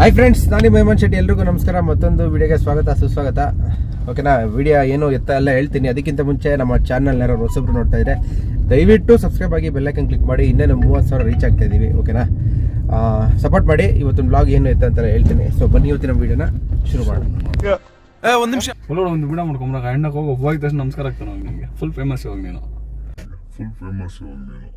Hi friends ನಾನು ನಿಮ್ಮ ಹೇಮಂತ್ ಶೆಟ್ಟಿ. ಎಲ್ರಿಗೂ ನಮಸ್ಕಾರ. ಮತ್ತೊಂದು ವಿಡಿಯೋಗೆ ಸ್ವಾಗತ ಸುಸ್ವಾಗತ. ಓಕೆನಾ ವಿಡಿಯೋ ಏನು ಎತ್ತ ಎಲ್ಲ ಹೇಳ್ತೀನಿ. ಅದಕ್ಕಿಂತ ಮುಂಚೆ ನಮ್ಮ ಚಾನಲ್ ಯಾರು ಹೊಸಬ್ರು ನೋಡ್ತಾ ಇದ್ರೆ ದಯವಿಟ್ಟು ಸಬ್ಸ್ಕ್ರೈಬ್ ಆಗಿ ಬೆಲ್ಲೈಕನ್ ಕ್ಲಿಕ್ ಮಾಡಿ. ಇನ್ನೇನು ಮೂವತ್ತು ಸಾವಿರ ರೀಚ್ ಆಗ್ತಾ ಇದ್ದೀವಿ ಓಕೆನಾ ಸಪೋರ್ಟ್ ಮಾಡಿ. ಇವತ್ತಿನ ಬ್ಲಾಗ್ ಏನು ಎತ್ತ ಅಂತ ಹೇಳ್ತೀನಿ. ಸೊ ಬನ್ನಿ ಇವತ್ತಿನ ವಿಡಿಯೋನ ಶುರು ಮಾಡೋಣ. ಒಂದು ನಿಮಿಷ. ಫುಲ್ ಒಂದು ಬಿಡ ಮಾಡ್ಕೊಂಬರಾಗ ಹೆಣ್ಣಕ್ಕೆ ಹೋಗಿ ಒಬ್ಬ ತಕ್ಷಣ ನಮಸ್ಕಾರ ಆಗ್ತಾನೆ ನಿಮಗೆ ಫುಲ್ ಫೇಮಸ್ ಹೋಗಿ ನೀನು. ಫುಲ್ ಫೇಮಸ್ ಇವಾಗ ನೀನು.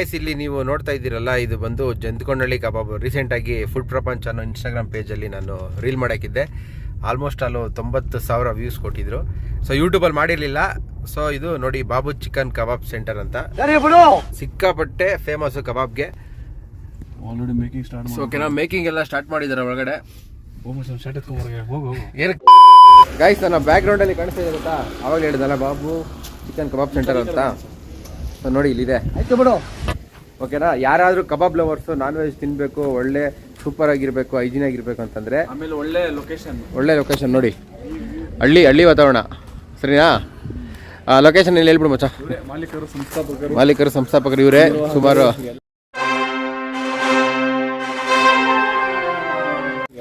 ಗಾಯ್ಸ್ ಇಲ್ಲಿ ನೀವು ನೋಡ್ತಾ ಇದ್ದೀರಲ್ಲ ಇದು ಬಂದು ಜಂತ್ಕೊಂಡಳ್ಳಿ ಕಬಾಬ್. ರೀಸೆಂಟಾಗಿ ಫುಡ್ ಪ್ರಪಂಚ ಅನ್ನೋ ಇನ್ಸ್ಟಾಗ್ರಾಮ್ ಪೇಜಲ್ಲಿ ನಾನು ರೀಲ್ ಮಾಡಾಕಿದ್ದೆ ಆಲ್ಮೋಸ್ಟ್ ಅಲ್ಲೂ ತೊಂಬತ್ತು ಸಾವಿರ ವ್ಯೂಸ್ ಕೊಟ್ಟಿದ್ರು. ಸೊ ಯೂಟ್ಯೂಬಲ್ಲಿ ಮಾಡಿರಲಿಲ್ಲ. ಸೊ ಇದು ನೋಡಿ ಬಾಬು ಚಿಕನ್ ಕಬಾಬ್ ಸೆಂಟರ್ ಅಂತ. ಸಿಕ್ಕಾಪಟ್ಟೆ famous ಕಬಾಬ್ಗೆ. Already making start so making ಎಲ್ಲ ಸ್ಟಾರ್ಟ್ ಮಾಡಿದ್ದಾರೆ ಒಳಗಡೆ. ಏನು ಗಾಯ್ಸ್ ನನ್ನ ಬ್ಯಾಕ್ ಗ್ರೌಂಡಲ್ಲಿ ಕಾಣಿಸ್ತಾ ಇದೆ ಗೊತ್ತಾ? ಅವಾಗ ಹೇಳಿದಲ್ಲ ಬಾಬು ಚಿಕನ್ ಕಬಾಬ್ ಸೆಂಟರ್ ಅಂತ. ಸೊ ನೋಡಿ ಇಲ್ಲಿದೆ. ಆಯ್ತು ಬಿಡು. ಓಕೆನಾ ಯಾರಾದರೂ ಕಬಾಬ್ ಲವರ್ಸು ನಾನ್ ವೆಜ್ ತಿನ್ನಬೇಕು ಒಳ್ಳೆ ಸೂಪರ್ ಆಗಿರಬೇಕು ಹೈಜಿನ್ ಆಗಿರಬೇಕು ಅಂತಂದರೆ ಆಮೇಲೆ ಒಳ್ಳೆ ಲೊಕೇಶನ್ ಒಳ್ಳೆ ಲೊಕೇಶನ್ ನೋಡಿ. ಹಳ್ಳಿ ಹಳ್ಳಿ ವಾತಾವರಣ. ಸರಿನಾ? ಲೊಕೇಶನ್ ಇಲ್ಲಿ ಹೇಳ್ಬಿಡು ಮಚ್ಚ. ಮಾಲೀಕರು ಸಂಸ್ಥಾಪಕರು. ಮಾಲೀಕರು ಸಂಸ್ಥಾಪಕರು ಇವರೇ. ಸುಮಾರು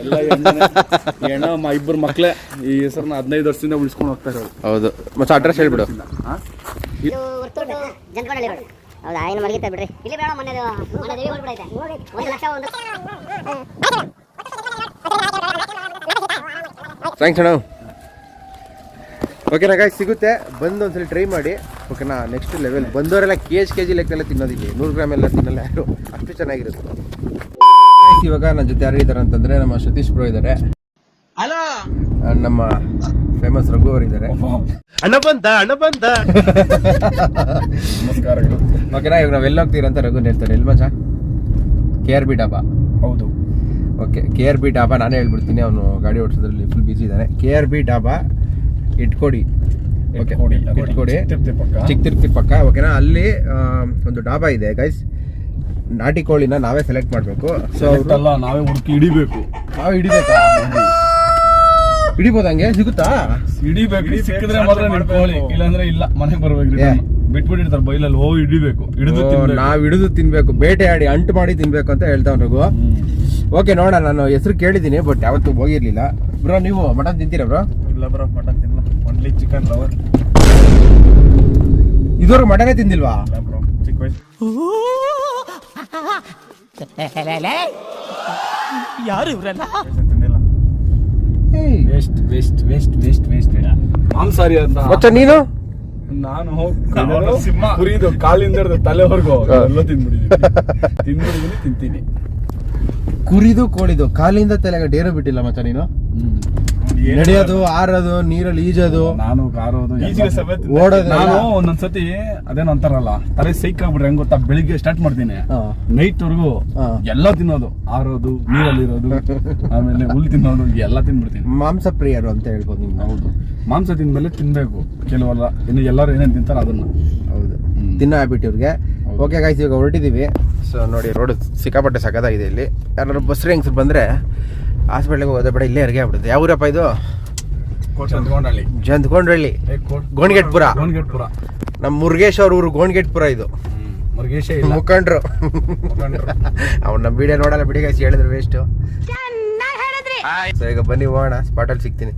ಎಲ್ಲ ಹೆಣ್ಣೆ. ಇಬ್ಬರು ಮಕ್ಕಳೇ ಈ ಹೆಸರನ್ನ ಹದಿನೈದು ವರ್ಷದಿಂದ ಉಳಿಸ್ಕೊಂಡು ಹೋಗ್ತಾ ಇರೋದು ಹೌದು. ಮತ್ತೆ ಅಡ್ರೆಸ್ ಹೇಳ್ಬಿಡು. ಹೌದಾ? ಏನು ಮಲಗಿತ್ತ ಬಿಡ್ರಿ. ಇಲ್ಲಿ ಬೇಡ ಮೊನ್ನೆ ಮೊನ್ನೆ ದೇವಿ ಒಂದು ಲಕ್ಷ ಒಂದು ಥ್ಯಾಂಕ್ಸ್ ಅಣ್ಣ. ಓಕೆನಾ ಗಾಯ್ಸ್ ಸಿಗುತ್ತೆ. ಬಂದು ಒಂದ್ಸಲ ಟ್ರೈ ಮಾಡಿ. ಓಕೆನಾ ನೆಕ್ಸ್ಟ್ ಲೆವೆಲ್ ಬಂದವರೆಲ್ಲ ಕೆ ಜಿ ಕೆ ಜಿ ಲೆಕ್ಕೆಲ್ಲ ತಿನ್ನೋದಿಲ್ಲ ನೂರು ಗ್ರಾಮ್ ಎಲ್ಲ ತಿನ್ನಲ್ಲ ಯಾರು? ಅಷ್ಟು ಚೆನ್ನಾಗಿರುತ್ತೆ. Guys, ಇವಾಗ ನನ್ನ ಜೊತೆ ಯಾರು ಇದ್ದಾರೆ ಅಂತಂದ್ರೆ ನಮ್ಮ ಸತೀಶ್ ಬ್ರೋ ಇದ್ದಾರೆ ನಮ್ಮ ಫೇಮಸ್ ರಘು ಅವರು ಇದ್ದಾರೆ ಅಣ್ಣ ಬಂತ ಅಣ್ಣ ಬಂತ ನಮಸ್ಕಾರಗಳು ಓಕೆನಾ ಇವಾಗ ನಾವು ಎಲ್ಲಿ ಹೋಗ್ತೀರ ಅಂತ ರಘು ಹೇಳ್ತಾರೆ. ಎಲ್ಲಿ ಮಜಾ? K R B dhaba. ಹೌದು. Okay K R B dhaba ನಾನೇ ಹೇಳ್ಬಿಡ್ತೀನಿ. ಅವನು ಗಾಡಿ ಓಡಿಸೋದ್ರಲ್ಲಿ ಫುಲ್ ಬಿಜಿ ಇದ್ದಾನೆ ಕೆ ಆರ್ ಬಿ ಡಾಬಾ ಇಟ್ಕೊಡಿ. ಓಕೆ ಇಟ್ಕೊಡಿ, ಚಿಕ್ಕ ತಿರ್ತಿ ಪಕ್ಕ. ಓಕೆನಾ ಅಲ್ಲಿ ಒಂದು ಡಾಬಾ ಇದೆ ಗೈಸ್ ನಾಟಿ ಕೋಳಿನ ನಾವೇ ಸೆಲೆಕ್ಟ್ ಮಾಡಬೇಕು. ಸೊ ಅಲ್ಲ ನಾವೇ ಹುಡುಕಿ ಹಿಡಿಬೇಕು. ನಾವೇ ಹಿಡಿಬೇಕಾ? ಹಿಡಿಬೋದು ಹಂಗೆ? ಸಿಗುತ್ತಾ? ಹಿಡಿಬೇಕು ಸಿಕ್ಕಿದ್ರೆ ಮಾತ್ರ ನಿನ್ ಕೋಳಿ. ಇಲ್ಲಾಂದ್ರೆ ಇಲ್ಲ ಮನೆಗೆ ಬರ್ಬೇಕು. ಬಿಟ್ಬಿಟ್ಟಿರ್ತಾರೆ ಬೈಲಲ್ಲಿ ಹೋಗಿ ಹಿಡಿಬೇಕು. ಹಿಡಿದು ತಿನ್ಬೇಕು. ನಾವು ಹಿಡಿದು ತಿನ್ಬೇಕು. ಬೇಟೆಯಾಡಿ ಅಂಟು ಮಾಡಿ ತಿನ್ಬೇಕು ಅಂತ ಹೇಳ್ತಾವ್ ರಘು. ಓಕೆ ನೋಡ ನಾನು ಹೆಸರು ಕೇಳಿದ್ದೀನಿ ಬಟ್ ಯಾವತ್ತೂ ಹೋಗಿರ್ಲಿಲ್ಲ. ಬ್ರೋ ನೀವು ಮಟನ್ ತಿಂತೀರಾ ಬ್ರೋ ಇಲ್ಲ ಬ್ರೋ ಮಟನ್ ತಿನ್ನಲ್ಲ. ಒನ್ಲಿ ಚಿಕನ್ ಲವರ್ ಇದುವರೆಗೂ ಮಟನೇ ತಿಂದಿಲ್ವಾ? ಇಲ್ಲ ಬ್ರೋ ಚಿಕ್ಕ ವಯಸ್ಸು ವಯಸ್ಸಲ್ಲಿ west west waste waste waste ಮಾಂಸಾರಿ ಅಂತ ಮತ್ತೆ ನೀನು ನಾನು ಹೋಗಿ ಕುರಿದು ಕಾಲಿಂದ ಹಿಡ್ದು ತಲೆವರೆಗೂ ಎಲ್ಲ ತಿಂದ್ಬಿಟ್ಟಿದ್ದೀನಿ ತಿಂದ್ಬಿಟ್ಟಿದ್ದೀನಿ ತಿಂತೀನಿ. ಕುರಿದು ಕೋಳಿದು ಕಾಲಿಂದ ತಲೆಗೆ ಡೇರು ಬಿಟ್ಟಿಲ್ಲ ಮತ್ತೆ ನೀನು? ನಡೆಯೋದು ಆರೋದು ನೀರಲ್ಲಿ ಈಜೋದು. ನಾನು ಕಾರೋದು ಓಡೋದು ನಾನು ಒಂದೊಂದ್ಸತಿ ಅದೇನೋ ಅಂತಾರಲ್ಲ ತಲೆ ಸೈಕ್ ಆಗ್ಬಿಟ್ರೆ ಹೆಂಗ್ ಗೊತ್ತಾ? ಬೆಳಿಗ್ಗೆ ಸ್ಟಾರ್ಟ್ ಮಾಡ್ತೀನಿ. ನೈಟ್ ವರ್ಗು. ಎಲ್ಲ ತಿನ್ನೋದು. ಆರೋದು ನೀರಲ್ಲಿರೋದು ಆಮೇಲೆ ಹುಲ್ ತಿನ್ನೋದು ಎಲ್ಲ ತಿನ್ಬಿಡ್ತೀನಿ. ಮಾಂಸ ಪ್ರಿಯರು ಅಂತ ಹೇಳ್ಬೋದು ನೀವು. ಹೌದು. ಮಾಂಸ ತಿಂದ್ಮೇಲೆ ತಿನ್ಬೇಕು. ಕೆಲವಲ್ಲ ಇನ್ನು ಎಲ್ಲರೂ ಏನೇನು ತಿಂತಾರ ಅದನ್ನ. ಹೌದು. ತಿನ್ನ ತಿನ್ನೋ ಹ್ಯಾಬಿಟ್ ಇವ್ರಿಗೆ. ಓಕೆ ಗಾಯ್ಸ್ ಇವಾಗ ಹೊರಟಿದ್ದೀವಿ ಸೊ ನೋಡಿ ರೋಡ್ ಸಿಕ್ಕಾಪಟ್ಟೆ ಸಕದಾಗಿದೆ ಇಲ್ಲಿ. ಯಾರು ಬಸ್ ರೇಂಗ್ಸ್ ಬಂದ್ರೆ ಹಾಸ್ಪಿಟ್ಲಿಗೆ ಹೋಗೋದೇ ಬೇಡ ಇಲ್ಲೇ ಹೆರಿಗೆ ಆಗ್ಬಿಡುತ್ತೆ. ಯಾವ ಊರಪ್ಪ ಇದು ಚಂದ್ಕೊಂಡಳ್ಳಿ ಜಂತ್ಕೊಂಡ್ರಳ್ಳಿ ಗೋಣಿಗೆಟ್ಪುರ. ಗೋಣಿಗೆಟ್ಪುರ ನಮ್ಮ ಮುರುಗೇಶ್ ಅವ್ರ ಊರು ಗೋಣಿಗೆಟ್ಪುರ ಇದು. ಮುರುಗೇಶ್ ಮುಖಂಡ್ರು. ಅವ್ರು ಅವ್ನು ನಮ್ಮ ವಿಡಿಯೋ ನೋಡಲ್ಲ ಬಿಡಿ ಕಾಯಿಸಿ ಹೇಳಿದ್ರು ವೇಸ್ಟ್ ಸೊ ಈಗ ಬನ್ನಿ ಹೋಗೋಣ ಸ್ಪಾಟಲ್ಲಿ ಸಿಗ್ತೀನಿ.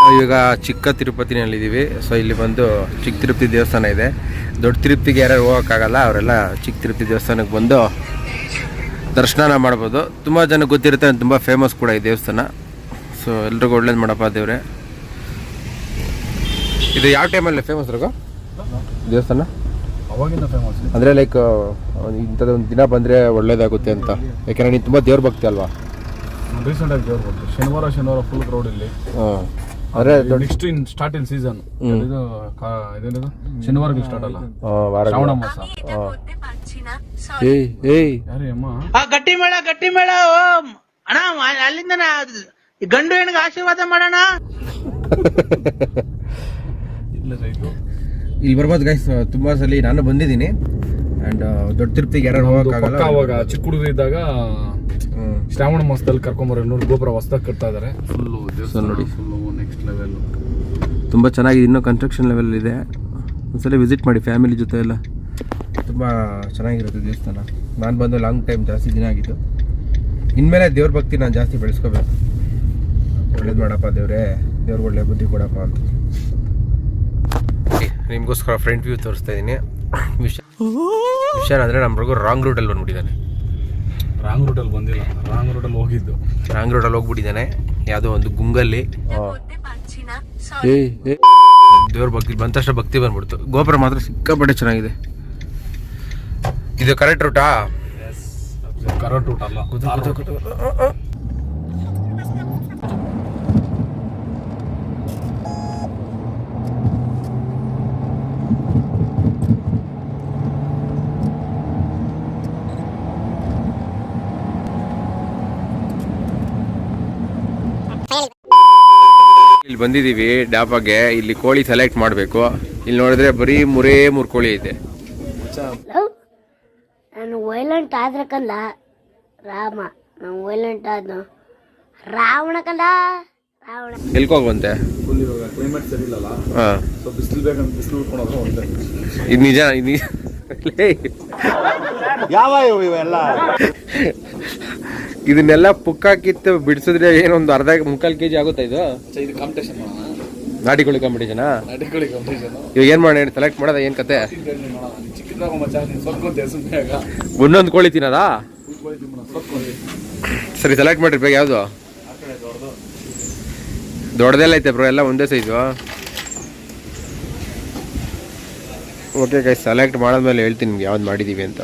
ನಾವು ಈಗ ಚಿಕ್ಕ ತಿರುಪತಿನಲ್ಲಿದ್ದೀವಿ. ಸೊ ಇಲ್ಲಿ ಬಂದು ಚಿಕ್ಕ ತಿರುಪತಿ ದೇವಸ್ಥಾನ ಇದೆ. ದೊಡ್ಡ ತಿರುಪ್ತಿಗೆ ಯಾರು ಹೋಗೋಕ್ಕಾಗಲ್ಲ ಅವರೆಲ್ಲ ಚಿಕ್ಕ ತಿರುಪ್ತಿ ದೇವಸ್ಥಾನಕ್ಕೆ ಬಂದು ದರ್ಶನ ಮಾಡ್ಬೋದು. ತುಂಬ ಜನಕ್ಕೆ ಗೊತ್ತಿರುತ್ತೆ ತುಂಬ ಫೇಮಸ್ ಕೂಡ ಈ ದೇವಸ್ಥಾನ. ಸೊ ಎಲ್ರಿಗೂ ಒಳ್ಳೇದು ಮಾಡಪ್ಪ ದೇವ್ರೆ. ಇದು ಯಾವ ಟೈಮಲ್ಲಿ ಫೇಮಸ್ ರಗೋ ದೇವಸ್ಥಾನ? ಅಂದರೆ ಲೈಕ್ ಇಂಥದ್ದು ಒಂದು ದಿನ ಬಂದರೆ ಒಳ್ಳೇದಾಗುತ್ತೆ ಅಂತ. ಯಾಕೆಂದರೆ ನೀನು ತುಂಬ ದೇವ್ರ ಭಕ್ತಿ ಅಲ್ವಾ? ಶನಿವಾರ ಶನಿವಾರ ಫುಲ್ ಕ್ರೌಡ್ ಇಲ್ಲಿ. ಹಾಂ. ದೊಡ್ಡ next in start in season ಇದು ಇದೇನಿದು? ಶನಿವಾರಕ್ಕೆ ಸ್ಟಾರ್ಟ್ ಅಲ್ಲ. ಆ, ವಾರ ಶ್ರಾವಣ ಮಾಸ. ಏಯ್ ಏಯ್. ಯಾರೇ ಅಮ್ಮ? ಆ ಗಟ್ಟಿ ಮೇಳ ಗಟ್ಟಿ ಮೇಳ ಓ ಅಣ್ಣ ಅಲ್ಲಿಂದ ಗಂಡು ಹೆಣ್ಣಿಗೆ ಆಶೀರ್ವಾದ ಮಾಡೋಣ. ಇಲ್ಲ ರೈತು ಇಲ್ಲಿ ಬರ್ಬೋದು ಗೈಸ್ ತುಂಬಾ ಸಲ ನಾನು ಬಂದಿದ್ದೀನಿ. ಅಂಡ್ ದೊಡ್ಡ ತಿರುಪತಿಗೆ ಯಾರು ಹೋಗಕ್ಕಾಗಲ್ಲ ಅವಾಗ ಚಿಕ್ಕ ಹುಡುಗರು ಇದ್ದಾಗ ಶ್ರಾವಣ ಮಾಸದಲ್ಲಿ ಕರ್ಕೊಂಬರೋ ಗೋಪುರ ಹೊಸ್ದಾಗಿ ಕಟ್ತಾ ಇದಾರೆ. ಫುಲ್ಲು ದೇವಸ್ಥಾನ ನೋಡಿ. ಫುಲ್ಲು ನೆಕ್ಸ್ಟ್ ಲೆವೆಲ್ ತುಂಬ ಚೆನ್ನಾಗಿದೆ ಇನ್ನೂ ಕನ್ಸ್ಟ್ರಕ್ಷನ್ ಲೆವೆಲ್ ಇದೆ. ಒಂದ್ಸಲ ವಿಸಿಟ್ ಮಾಡಿ ಫ್ಯಾಮಿಲಿ ಜೊತೆ ಎಲ್ಲ. ತುಂಬ ಚೆನ್ನಾಗಿರುತ್ತೆ ದೇವಸ್ಥಾನ. ನಾನು ಬಂದು ಲಾಂಗ್ ಟೈಮ್ ಜಾಸ್ತಿ ದಿನ ಆಗಿತ್ತು ಇನ್ಮೇಲೆ ದೇವ್ರ ಭಕ್ತಿ ನಾನು ಜಾಸ್ತಿ ಬೆಳೆಸ್ಕೋಬೇಕು. ಒಳ್ಳೇದು ಮಾಡಪ್ಪ ದೇವ್ರೇ ದೇವ್ರಿಗೆ ಒಳ್ಳೆ ಬುದ್ಧಿ ಕೊಡಪ್ಪ ಅಂತ. ನಿಮಗೋಸ್ಕರ ಫ್ರಂಟ್ ವ್ಯೂ ತೋರಿಸ್ತಾ ಇದ್ದೀನಿ ವಿಷಯ ವಿಷಯ ಅಂದರೆ ನಮ್ಮ ಹುಡುಗ ರಾಂಗ್ ರೂಟಲ್ಲಿ ಬಂದ್ಬಿಟ್ಟಿದ್ದಾನೆ. ರಾಂಗ್ ರೂಟಲ್ಲಿ ಬಂದಿಲ್ಲ ರಾಂಗ್ ರೂಟಲ್ಲಿ ಹೋಗಿದ್ದು. ರಾಂಗ್ ರೂಟಲ್ಲಿ ಹೋಗ್ಬಿಟ್ಟಿದ್ದಾನೆ. ಯಾವುದೋ ಒಂದು ಗುಂಗಲ್ಲಿ. ದೇವ್ರ ಭಕ್ತಿ ಬಂದ ತಕ್ಷಣ ಭಕ್ತಿ ಬಂದ್ಬಿಡ್ತು. ಗೋಪುರ ಮಾತ್ರ ಸಿಕ್ಕಾಪಟ್ಟೆ ಚೆನ್ನಾಗಿದೆ. ಇದು ಕರೆಕ್ಟ್ ರೂಟಾ ಕರೆಕ್ಟ್ ರೂಟ್ ಅಲ್ಲ. ಇಲ್ಲಿ ಬಂದಿದ್ದೀವಿ ಡಾಬಾಗೆ. ಇಲ್ಲಿ ಕೋಳಿ ಸೆಲೆಕ್ಟ್ ಮಾಡಬೇಕು. ಇಲ್ಲಿ ನೋಡಿದ್ರೆ ಬರೀ ಮೂರೇ ಮೂರು ಕೋಳಿ ಇದೆ ನಾನು ವೈಲೆಂಟ್ ಆದ್ರೆ ಕಂದ. ರಾಮ. ನಾನು ವೈಲೆಂಟ್ ಆದ ರಾವಣ ಕಂದ. ಎಲ್ಕೋಗುವಂತೆ? ಫುಲ್ ಇವಾಗ ಕ್ಲೈಮೇಟ್ ಸರಿ ಇಲ್ಲಲ್ಲ. ಹಾಂ. ಸೊ ಬಿಸಿಲು ಬೇಕಂತ ಬಿಸಿಲು ಉಟ್ಕೊಂಡ್ರೆ ಒಂದೇ ಇದು ನಿಜ ಇದು ನಿಜ. ಲೇ. ಇದನ್ನೆಲ್ಲ ಪುಕ್ಕಾಕಿತ್ತು ಬಿಡಿಸಿದ್ರೆ ಏನೊಂದು ಅರ್ಧ ಮುಕ್ಕಾಲು ಕೆಜಿ ಆಗುತ್ತಾ ಇದು? ಇದು ಕಾಂಪಿಟೇಷನ್ ಇವಾಗ ಏನು ಮಾಡಿ ಸೆಲೆಕ್ಟ್ ಮಾಡೋದ ಏನು ಕತೆ? ಒಂದೊಂದು ಕೋಳಿ ತಿನ್ನೋದಾ? ಸರಿ ಸೆಲೆಕ್ಟ್ ಮಾಡಿರ್ಬೇಕು ಬೇಗ ಯಾವುದು? ದೊಡ್ಡದೆಲ್ಲ ಐತೆ ಬ್ರೋ ಎಲ್ಲ ಒಂದೇ ಸೈಜು ಓಕೆ ಗೈಸ್ ಸೆಲೆಕ್ಟ್ ಮಾಡಿದ್ಮೇಲೆ ಹೇಳ್ತೀನಿ ನಿಮ್ಗೆ ಯಾವ್ದು ಮಾಡಿದ್ದೀವಿ ಅಂತ.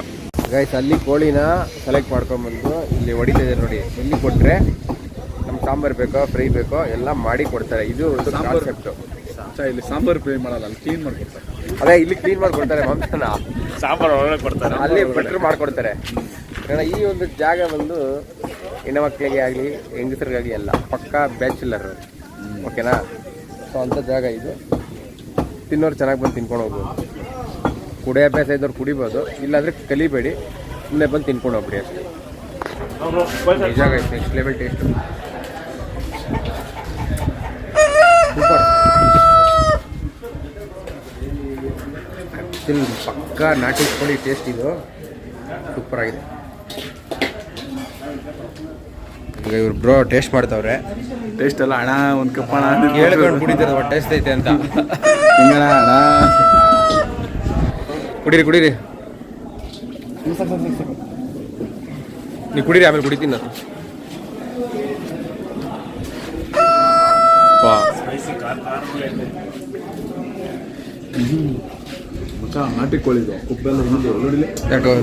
ಗೈಸ್ ಅಲ್ಲಿ ಕೋಳಿನ ಸೆಲೆಕ್ಟ್ ಮಾಡ್ಕೊಂಬಂದು ಇಲ್ಲಿ ಹೊಡಿತಾ ಇದ್ದಾರೆ ನೋಡಿ. ಇಲ್ಲಿ ಕೊಟ್ಟರೆ ನಮ್ಗೆ ಸಾಂಬಾರು ಬೇಕೋ ಫ್ರೈ ಬೇಕೋ ಎಲ್ಲ ಮಾಡಿ ಕೊಡ್ತಾರೆ. ಇದು ಕಾನ್ಸೆಪ್ಟು ಇಲ್ಲಿ ಸಾಂಬಾರು ಫ್ರೈ ಮಾಡಲ್ಲ ಅಲ್ಲಿ ಕ್ಲೀನ್ ಮಾಡ್ಕೊಡ್ತಾರೆ ಅದೇ ಇಲ್ಲಿ ಕ್ಲೀನ್ ಮಾಡ್ಕೊಡ್ತಾರೆ ಮಾಂಸನ. ಸಾಂಬಾರು ಒಳಗೆ ಕೊಡ್ತಾರೆ. ಅಲ್ಲಿ ಬೆಟ್ರ್ ಮಾಡ್ಕೊಡ್ತಾರೆ ಕಾರಣ ಈ ಒಂದು ಜಾಗ ಬಂದು ಹೆಣ್ಣು ಮಕ್ಕಳಿಗೆ ಆಗಲಿ ಹೆಂಗಸರಿಗಾಗಲಿ ಎಲ್ಲ ಪಕ್ಕಾ ಬ್ಯಾಚುಲರ್ ಓಕೆನಾ? ಸೊ ಅಂಥ ಜಾಗ ಇದು. ತಿನ್ನೋರು ಚೆನ್ನಾಗಿ ಬಂದು ತಿನ್ಕೊಂಡು ಹೋಗ್ಬೋದು. ಕುಡಿಯೋ ಅಭ್ಯಾಸ ಇದ್ದವ್ರು ಕುಡಿಬೋದು. ಇಲ್ಲಾಂದರೆ ಕಲಿಬೇಡಿ. ಸುಮ್ಮನೆ ಬಂದು ತಿನ್ಕೊಂಡು ಹೋಗ್ಬಿಡಿ ಅಷ್ಟೇ. ಜಾಗ ನೆಕ್ಸ್ಟ್ ಲೆವೆಲ್ ಟೇಸ್ಟ್ ಸೂಪರ್ ಪಕ್ಕ ನಾಟಿ ಕೋಳಿ ಟೇಸ್ಟ್ ಇದು. ಸೂಪರ್ ಈಗ ಇವ್ರು ಬ್ರೋ ಟೇಸ್ಟ್ ಮಾಡ್ತಾವ್ರೆ. ಟೇಸ್ಟ್ ಎಲ್ಲ ಹಣ ಒಂದು ಕಪ್ ಹಣ ಕೇಳ್ಕೊಂಡು ಕುಡಿತಾರೆ ಒಟ್ಟು ಟೇಸ್ಟ್ ಐತೆ ಅಂತ. ಹಿಂಗಣ ಹಣ ಕುಡೀರಿ ಕುಡೀರಿ. ನೀವು ಕುಡೀರಿ ಆಮೇಲೆ ಕುಡಿತೀನಿ ನಾನು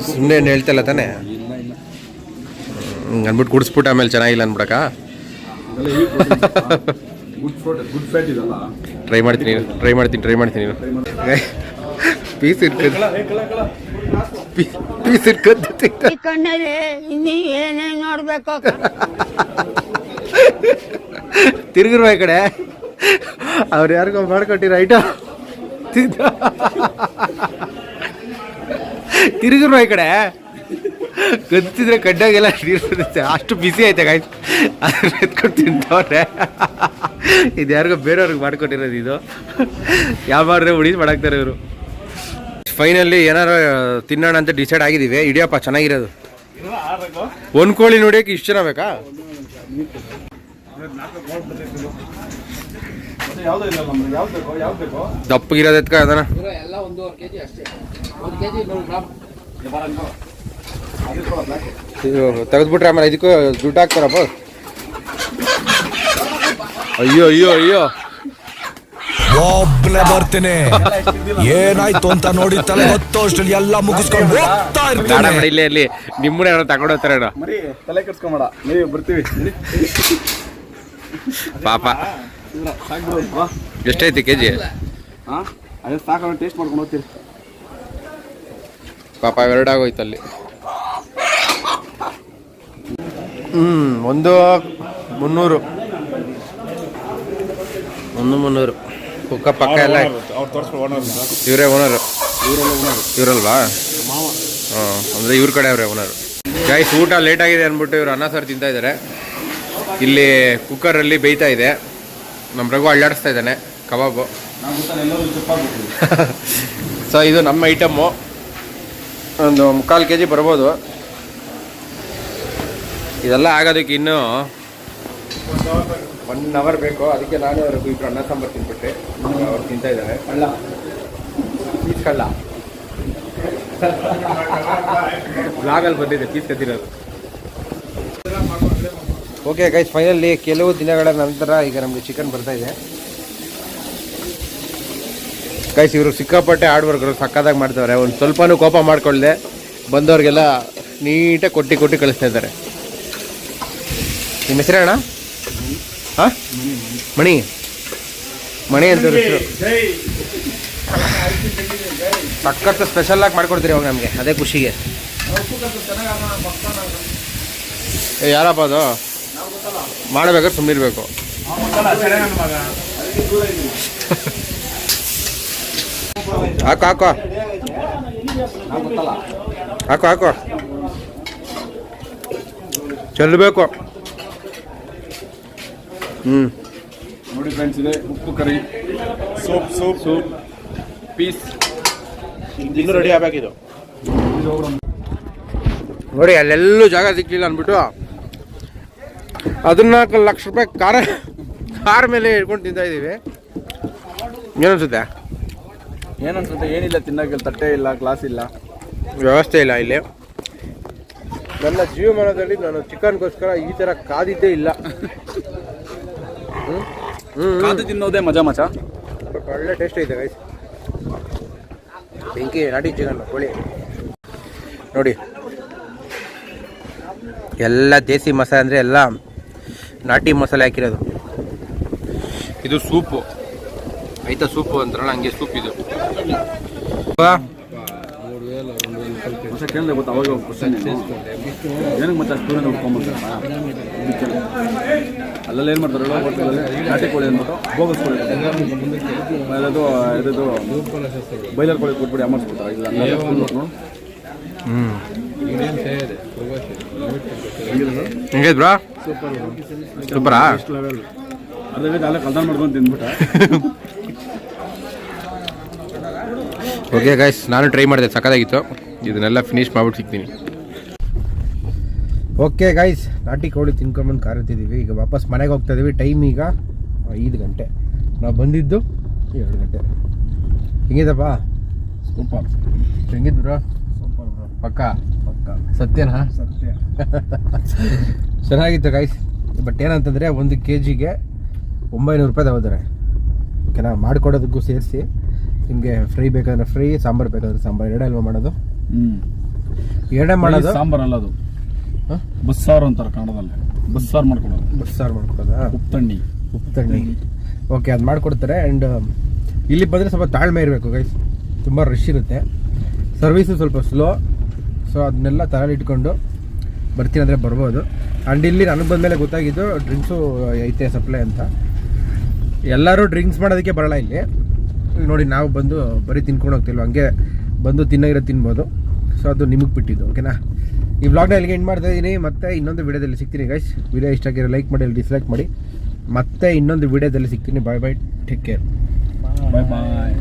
ಸುಮ್ಮನೆ ಏನು ಹೇಳ್ತಲ್ಲ ತಾನೇ? ಅಂದ್ಬಿಟ್ಟು ಕುಡಿಸ್ಬಿಟ್ಟು ಆಮೇಲೆ ಚೆನ್ನಾಗಿಲ್ಲ ಅನ್ಬಿಡಕ್ಕ. ಗುಡ್ ಫ್ರೋಟ್ ಗುಡ್ ಫ್ಯಾಟ್ ಇದಲ್ಲ ಟ್ರೈ ಮಾಡ್ತೀನಿ ಟ್ರೈ ಮಾಡ್ತೀನಿ ಟ್ರೈ ಮಾಡ್ತೀನಿ. ಪೀಸ್ ಇಟ್ಕೊಂಡು ಪೀಸ್ ಇಟ್ಕೊಂಡು ತಿಂತ. ಕಣ್ಣಲ್ಲಿ ಇನ್ನೀ ಏನೇನ್ ನೋಡ್ಬೇಕು ತಿರುಗಿರುವ ಈ ಕಡೆ. ಅವ್ರು ಯಾರಿಗೋ ಮಾಡ್ಕೊಟ್ಟಿರೋ ಐಟಮ್ ತಿಂದ ತಿರುಗಿರುವ ಈ ಕಡೆ. ಕತ್ತಿದ್ರೆ ಕಡ್ಡಾಗೆಲ್ಲ ನೀರು ಬರುತ್ತೆ ಅಷ್ಟು ಬಿಸಿ ಐತೆ ಗಾಯ್ತು ಅದ್ರ ಎತ್ಕೊಂಡು ತಿಂತವ್ರೆ. ಇದು ಯಾರಿಗೋ ಬೇರೆಯವ್ರಿಗೆ ಮಾಡ್ಕೊಟ್ಟಿರೋದು ಇದು. ಯಾವ ಮಾಡಿದ್ರೆ ಉಳಿದು ಮಾಡಾಕ್ತಾರೆ ಇವರು. ಫೈನಲ್ಲಿ ಏನಾರು ತಿನ್ನೋಣ ಅಂತ ಡಿಸೈಡ್ ಆಗಿದ್ದೀವಿ. ಇಡಿಯಪ್ಪ ಚೆನ್ನಾಗಿರೋದು. ಒಂದು ಕೋಳಿ ನೋಡಿಯಕ್ಕೆ ಇಷ್ಟು ಜನ ಬೇಕಾ? ಯಾವ್ದು ಇಲ್ಲ ನಮ್ಗೆ ಯಾವ್ದು ಬೇಕೋ ಯಾವ್ದು ಬೇಕೋ ದಪ್ಪಗಿರೋದು ಎತ್ಕ ಅದನ್ನ ಇದು ತೆಗೆದ್ಬಿಟ್ರೆ ಆಮೇಲೆ ಇದಕ್ಕೂ ದುಡ್ಡು ಹಾಕ್ತಾರಪ್ಪ ಅಯ್ಯೋ ಅಯ್ಯೋ ಅಯ್ಯೋ. ಒಬ್ಬನೇ ಬರ್ತೀನಿ. ಏನಾಯ್ತು ಅಂತ ನೋಡಿ ತಲೆ ಹೊತ್ತು ಅಷ್ಟ್ರಲ್ಲಿ ಎಲ್ಲ ಮುಗಿಸ್ಕೊಂಡು ಹೋಗ್ತಾ ಇರ್ತೀನಿ. ಇಲ್ಲೇ ಇಲ್ಲಿ. ನಿಮ್ಮನ್ನ ಯಾರೋ ತಗೊಂಡು ಹೋಗ್ತಾರೆ ಮರಿ ತಲೆ ಕೆಡ್ಸ್ಕೊಂಬೇಡ. ನೀವು ಬರ್ತೀವಿ. ಪಾಪ. ಸಾಕು ಬಾ ಎಷ್ಟೈತಿ ಕೆ ಜಿ ಹಾಂ ಅದೇ ಸಾಕು ಟೇಸ್ಟ್ ಮಾಡ್ಕೊಂಡು ಹೋಗ್ತೀರಿ. ಪಾಪ ಎರಡಾಗೋಯ್ತು ಅಲ್ಲಿ. ಹ್ಮ್ ಒಂದು ಮುನ್ನೂರು. ಒಂದು ಮುನ್ನೂರು. ಕುಕ್ಕ ಪಕ್ಕ ಎಲ್ಲ ಅವ್ರು ಓನರ್ ಇವರೇ ಓನರು ಇವರಲ್ವಾ? ಮಾವ. ಅಂದರೆ ಇವ್ರ ಕಡೆ ಅವರೇ ಓನರು ಗೈಸ್ ಊಟ ಲೇಟ್ ಆಗಿದೆ ಅಂದ್ಬಿಟ್ಟು ಇವ್ರು ಅನ್ನ ಸಾರು ತಿಂತಾ ಇದ್ದಾರೆ ಇಲ್ಲಿ ಕುಕ್ಕರಲ್ಲಿ ಬೇಯ್ತಾ ಇದೆ. ನಮ್ಮ ರಘು ಅಳ್ಳಾಡಿಸ್ತಾ ಇದ್ದಾನೆ ಕಬಾಬು. ಸೊ ಇದು ನಮ್ಮ ಐಟಮ್ಮು ಒಂದು ಮುಕ್ಕಾಲು ಕೆ ಜಿ ಬರ್ಬೋದು. ಇದೆಲ್ಲ ಆಗೋದಕ್ಕೆ ಇನ್ನೂ ಒನ್ ಅವರ್ ಬೇಕು. ಅದಕ್ಕೆ ನಾನು ಅವ್ರಿಗೆ ಇಬ್ಬರು ಅನ್ನ ಸಾಂಬಾರು ತಿನ್ಬಿಟ್ಟೆ ಅವ್ರು ತಿಂತಾ ಇದ್ದಾರೆ. ಅಲ್ಲ. ಪೀಸ್ ಕಳ್ಳ. ಬ್ಲಾಗಲ್ಲಿ ಬಂದಿದೆ. ಪೀಸ್ ಕದ್ದಿರೋದು. ಓಕೆ ಗೈಸ್ ಫೈನಲಿ ಕೆಲವು ದಿನಗಳ ನಂತರ ಈಗ ನಮಗೆ ಚಿಕನ್ ಬರ್ತಾ ಇದೆ. ಗೈಸ್ ಇವರು ಸಿಕ್ಕಾಪಟ್ಟೆ ಹಾರ್ಡ್ ವರ್ಕರು ಸಕ್ಕದಾಗಿ ಮಾಡ್ತಾವ್ರೆ. ಒಂದು ಸ್ವಲ್ಪನೂ ಕೋಪ ಮಾಡ್ಕೊಳ್ಳದೆ ಬಂದವ್ರಿಗೆಲ್ಲ ನೀಟಾಗಿ ಕೊಟ್ಟಿ ಕೊಟ್ಟು ಕಳಿಸ್ತಾ ಇದ್ದಾರೆ. ನಿಮ್ಮ ಹೆಸರು ಅಣ್ಣ? ಹಾಂ? ಮಣಿ. ಮಣಿ ಅಂತ ಹೆಸರು. ಸ್ಪೆಷಲ್ ಆಗಿ ಮಾಡ್ಕೊಡ್ತೀರಿ ಅವಾಗ ನಮಗೆ, ಅದೇ ಖುಷಿಗೆ. ಯಾರಪ್ಪ ಅದು? ಮಾಡಬೇಕಾದ್ರೆ ಸುಮ್ಮನಿರ್ಬೇಕು ಹಾಕು ಹಾಕು. ಹಾಕು ಹಾಕು. ಚೆಲ್ಲಬೇಕು ಹ್ಞೂ ನೋಡಿ ಫ್ರೆಂಡ್ಸ್ ಇದೆ ಉಪ್ಪು ಕರಿ ಸೋಪ್ ಸೋಪ್ ಸೋಪ್. ಪೀಸ್. ಇನ್ನೂ ರೆಡಿ ಆಗಬೇಕಿದು ನೋಡಿ ಅಲ್ಲೆಲ್ಲೂ ಜಾಗ ಸಿಕ್ಕಿಲ್ಲ ಅಂದ್ಬಿಟ್ಟು. ಹದಿನಾಲ್ಕು ಲಕ್ಷ ರೂಪಾಯಿ ಕಾರ ಕಾರ್ ಮೇಲೆ ಇಟ್ಕೊಂಡು ತಿಂತಾ ಇದ್ದೀವಿ. ಏನನ್ಸುತ್ತೆ? ಏನನ್ಸುತ್ತೆ? ಏನಿಲ್ಲ ತಿನ್ನೋಕೆ ತಟ್ಟೆ ಇಲ್ಲ ಗ್ಲಾಸ್ ಇಲ್ಲ. ವ್ಯವಸ್ಥೆ ಇಲ್ಲ ಇಲ್ಲಿ. ನನ್ನ ಜೀವಮಾನದಲ್ಲಿ ನಾನು ಚಿಕನ್ಗೋಸ್ಕರ ಈ ಥರ ಕಾದಿದ್ದೇ ಇಲ್ಲ. ಕಾದು ತಿನ್ನೋದೇ ಮಜಾ ಮಜಾ. ಒಳ್ಳೆ ಟೇಸ್ಟ್ ಇದೆ ಗೈಸ್ ಬೆಂಕಿ ನಾಟಿ ಚಿಕನ್ ಕೋಳಿ. ನೋಡಿ. ಎಲ್ಲ ದೇಸಿ ಮಸಾಲೆ ಅಂದರೆ ಎಲ್ಲ ನಾಟಿ ಮಸಾಲೆ ಹಾಕಿರೋದು. ಇದು ಸೂಪು. ಆಯ್ತಾ ಸೂಪು ಅಂತಾರಲ್ಲ ಹಂಗೆ ಸೂಪ್ ಇದು. ಹೊಸ ಕೇಳಿದೆ ಗೊತ್ತಾ ಅವಾಗ ಕ್ವಶನ್ ಏನಕ್ಕೆ ಮತ್ತೆ ಅಷ್ಟು ದೂರ ನೋಡ್ಕೊಂಬರ್ತಾರೆ ಅಲ್ಲೆಲ್ಲ ಏನು ಮಾಡ್ತಾರೆ ನಾಟಿ ಕೋಳಿ ಅಂದ್ಬಿಟ್ಟು ಬೋಗಸ್ ಕೋಳಿ ಅದು ಇದು ಬೈಲರ್ ಕೋಳಿ ಕೊಟ್ಬಿಟ್ಟು ಅಮರ್ಸ್ಬಿಡ್ತಾರೆ ಇದು ಹೆಂಗಿದೆ ಹೆಂಗೈತೆ ಬ್ರಾ ಸೂಪರಾ ಅದೇ ಅಲ್ಲೇ ಕಲ್ತಾನ ಮಾಡ್ಕೊಂಡು ತಿಂದ್ಬಿಟ್ಟೆ ಓಕೆ ಗಾಯ್ಸ್ ನಾನು ಟ್ರೈ ಮಾಡಿದೆ ಸಕ್ಕದಾಗಿತ್ತು ಇದನ್ನೆಲ್ಲ ಫಿನಿಶ್ ಮಾಡ್ಬಿಟ್ಟು ಸಿಗ್ತೀನಿ. ಓಕೆ ಗೈಸ್ ನಾಟಿ ಕೋಳಿ ತಿನ್ಕೊಂಡ್ಬಂದು ಕಾರುತ್ತಿದ್ದೀವಿ ಈಗ ವಾಪಸ್ ಮನೆಗೆ ಹೋಗ್ತಾ ಇದೀವಿ. ಟೈಮ್ ಈಗ ಐದು ಗಂಟೆ. ನಾವು ಬಂದಿದ್ದು ಎರಡು ಗಂಟೆ. ಹೆಂಗಿದಪ್ಪ? ಸೂಪರ್. ಹೆಂಗಿದ್ ಬ್ರೋ ಸೂಪರ್ ಬ್ರೋ. ಪಕ್ಕ? ಪಕ್ಕ. ಸತ್ಯನಾ? ಸತ್ಯ. ಚೆನ್ನಾಗಿತ್ತು ಗೈಸ್ ಬಟ್ ಏನಂತಂದರೆ ಒಂದು ಕೆ ಜಿಗೆ ಒಂಬೈನೂರು ರೂಪಾಯಿ ತಗೋತಾರೆ ಓಕೆನಾ ಮಾಡಿಕೊಡೋದಕ್ಕೂ ಸೇರಿಸಿ. ನಿಮಗೆ ಫ್ರೀ ಬೇಕಾದ್ರೆ ಫ್ರೀ ಸಾಂಬಾರು ಬೇಕಾದ್ರೆ ಸಾಂಬಾರು ಎರಡೇ ಅಲ್ವಾ ಮಾಡೋದು? ಎರಡೇ ಮಾಡೋದು? ಸಾಂಬಾರ್ ಅಲ್ಲ ಅದು? ಬಸ್ಸಾರು ಅಂತಾರೆ ಕನ್ನಡದಲ್ಲಿ. ಬಸ್ಸಾರು ಮಾಡ್ಕೊಡೋದು ಬಸ್ಸಾರು ಮಾಡ್ಕೊಡೋದಾ ತಣ್ಣಿ ಉಪ್ಪು ತಣ್ಣಿ ಓಕೆ ಅದು ಮಾಡಿಕೊಡ್ತಾರೆ ಆ್ಯಂಡ್ ಇಲ್ಲಿ ಬಂದರೆ ಸ್ವಲ್ಪ ತಾಳ್ಮೆ ಇರಬೇಕು ಗೈಸ್ ತುಂಬ ರಶ್ ಇರುತ್ತೆ. ಸರ್ವೀಸು ಸ್ವಲ್ಪ ಸ್ಲೋ ಸೊ ಅದನ್ನೆಲ್ಲ ತಲೆಯಲ್ಲಿ ಇಟ್ಕೊಂಡು ಬರ್ತೀನಿ ಅಂದರೆ ಬರ್ಬೋದು. ಆ್ಯಂಡ್ ಇಲ್ಲಿ ನನಗೆ ಬಂದಮೇಲೆ ಗೊತ್ತಾಗಿದ್ದು ಡ್ರಿಂಕ್ಸು ಐತೆ ಸಪ್ಲೈ ಅಂತ. ಎಲ್ಲರೂ ಡ್ರಿಂಕ್ಸ್ ಮಾಡೋದಕ್ಕೆ ಬರಲ್ಲ ಇಲ್ಲಿ. ಇಲ್ಲಿ ನೋಡಿ ನಾವು ಬಂದು ಬರೀ ತಿನ್ಕೊಂಡು ಹೋಗ್ತಿಲ್ವ? ಹಂಗೆ ಬಂದು ತಿನ್ನಾಗಿರೋ ತಿನ್ಬೋದು. ಸೊ ಅದು ನಿಮಗೆ ಬಿಟ್ಟಿದ್ದು ಓಕೆನಾ ಈ ವ್ಲಾಗ್ನ ಇಲ್ಲಿಗೆ ಎಂಡ್ ಮಾಡ್ತಾ ಇದ್ದೀನಿ ಮತ್ತೆ ಇನ್ನೊಂದು ವಿಡಿಯೋದಲ್ಲಿ ಸಿಗ್ತೀನಿ ಗೈಸ್ ವಿಡಿಯೋ ಇಷ್ಟ ಆಗಿರೋ ಲೈಕ್ ಮಾಡಿ ಡಿಸ್ಲೈಕ್ ಮಾಡಿ. ಮತ್ತೆ ಇನ್ನೊಂದು ವಿಡಿಯೋದಲ್ಲಿ ಸಿಗ್ತೀನಿ. ಬಾಯ್ ಬಾಯ್ ಟೇಕ್ ಕೇರ್ ಬಾಯ್ ಬಾಯ್